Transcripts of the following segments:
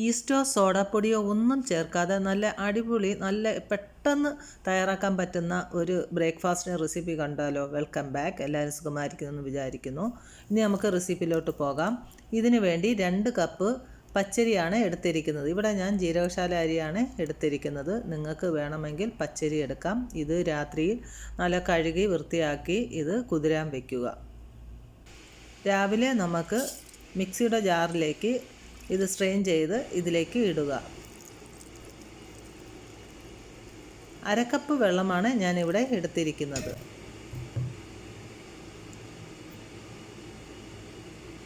ഈസ്റ്റോ സോഡാപ്പൊടിയോ ഒന്നും ചേർക്കാതെ നല്ല അടിപൊളി നല്ല പെട്ടെന്ന് തയ്യാറാക്കാൻ പറ്റുന്ന ഒരു ബ്രേക്ക്ഫാസ്റ്റിന് റെസിപ്പി കണ്ടാലോ വെൽക്കം ബാക്ക്. എല്ലാവരും സുഖമായിരിക്കുമെന്ന് വിചാരിക്കുന്നു. ഇനി നമുക്ക് റെസിപ്പിയിലോട്ട് പോകാം. ഇതിനു വേണ്ടി രണ്ട് കപ്പ് പച്ചരിയാണ് എടുത്തിരിക്കുന്നത്. ഇവിടെ ഞാൻ ജീരകശാല അരിയാണ് എടുത്തിരിക്കുന്നത്. നിങ്ങൾക്ക് വേണമെങ്കിൽ പച്ചരി എടുക്കാം. ഇത് രാത്രിയിൽ നല്ല കഴുകി വൃത്തിയാക്കി ഇത് കുതിരാൻ വയ്ക്കുക രാവിലെ നമുക്ക് മിക്സിയുടെ ജാറിലേക്ക് ഇത് സ്ട്രെയിൻ ചെയ്ത് ഇതിലേക്ക് ഇടുക. അരക്കപ്പ് വെള്ളമാണ് ഞാനിവിടെ എടുത്തിരിക്കുന്നത്.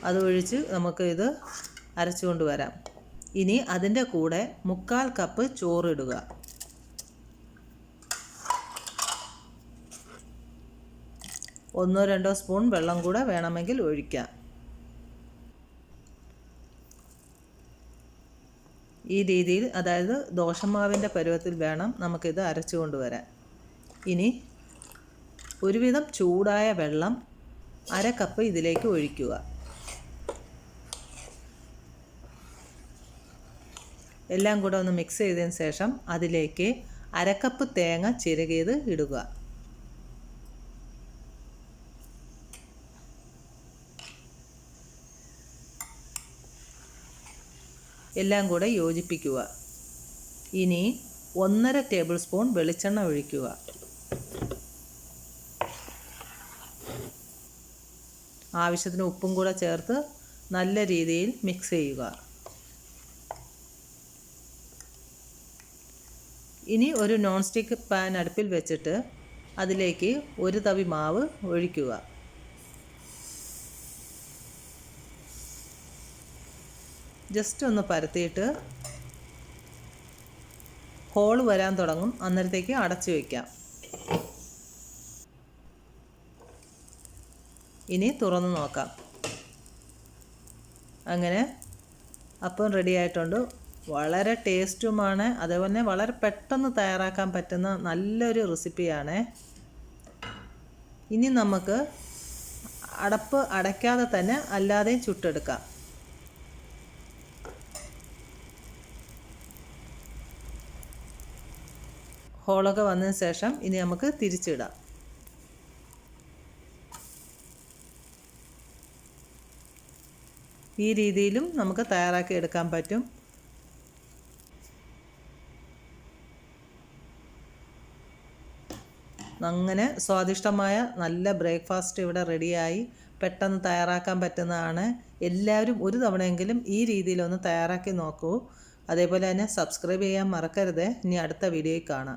അതൊഴിച്ച് നമുക്ക് ഇത് അരച്ചുകൊണ്ട് വരാം. ഇനി അതിന്റെ കൂടെ മുക്കാൽ കപ്പ് ചോറിടുക. ഒന്നോ രണ്ടോ സ്പൂൺ വെള്ളം കൂടെ വേണമെങ്കിൽ ഒഴിക്കാം. ഈ രീതിയിൽ അതായത് ദോശമാവിന്റെ പരുവത്തിൽ വേണം നമുക്കിത് അരച്ചു കൊണ്ടുവരാൻ. ഇനി ഒരുവിധം ചൂടായ വെള്ളം അര കപ്പ് ഇതിലേക്ക് ഒഴിക്കുക. എല്ലാം കൂടെ ഒന്ന് മിക്സ് ചെയ്തതിന് ശേഷം അതിലേക്ക് അരക്കപ്പ് തേങ്ങ ചിരകിയത് ഇടുക. എല്ലാം കൂടെ യോജിപ്പിക്കുക. ഇനി ഒന്നര ടേബിൾ സ്പൂൺ വെളിച്ചെണ്ണ ഒഴിക്കുക. ആവശ്യത്തിന് ഉപ്പും കൂടെ ചേർത്ത് നല്ല രീതിയിൽ മിക്സ് ചെയ്യുക. ഇനി ഒരു നോൺ സ്റ്റിക്ക് പാൻ അടുപ്പിൽ വെച്ചിട്ട് അതിലേക്ക് ഒരു തവി മാവ് ഒഴിക്കുക. ജസ്റ്റ് ഒന്ന് പരത്തിയിട്ട് ഹോൾ വരാൻ തുടങ്ങും. അന്നേരത്തേക്ക് അടച്ചു വയ്ക്കാം ഇനി തുറന്ന് നോക്കാം. അങ്ങനെ അപ്പം റെഡി ആയിട്ടുണ്ട്. വളരെ ടേസ്റ്റുമാണ്. അതേപോലെ വളരെ പെട്ടെന്ന് തയ്യാറാക്കാൻ പറ്റുന്ന നല്ലൊരു റെസിപ്പിയാണ് ഇനി നമുക്ക് അടപ്പ് അടയ്ക്കാതെ തന്നെ അല്ലാതെയും ചുട്ടെടുക്കാം. ഹോളൊക്കെ വന്നതിന് ശേഷം ഇനി നമുക്ക് തിരിച്ചിടാം. ഈ രീതിയിലും നമുക്ക് തയ്യാറാക്കി എടുക്കാൻ പറ്റും. അങ്ങനെ സ്വാദിഷ്ടമായ നല്ല ബ്രേക്ക്ഫാസ്റ്റ് ഇവിടെ റെഡിയായി. പെട്ടെന്ന് തയ്യാറാക്കാൻ പറ്റുന്നതാണ്. എല്ലാവരും ഒരു തവണയെങ്കിലും ഈ രീതിയിലൊന്ന് തയ്യാറാക്കി നോക്കൂ. അതേപോലെ തന്നെ സബ്സ്ക്രൈബ് ചെയ്യാൻ മറക്കരുത്. ഇനി അടുത്ത വീഡിയോയിൽ കാണാം.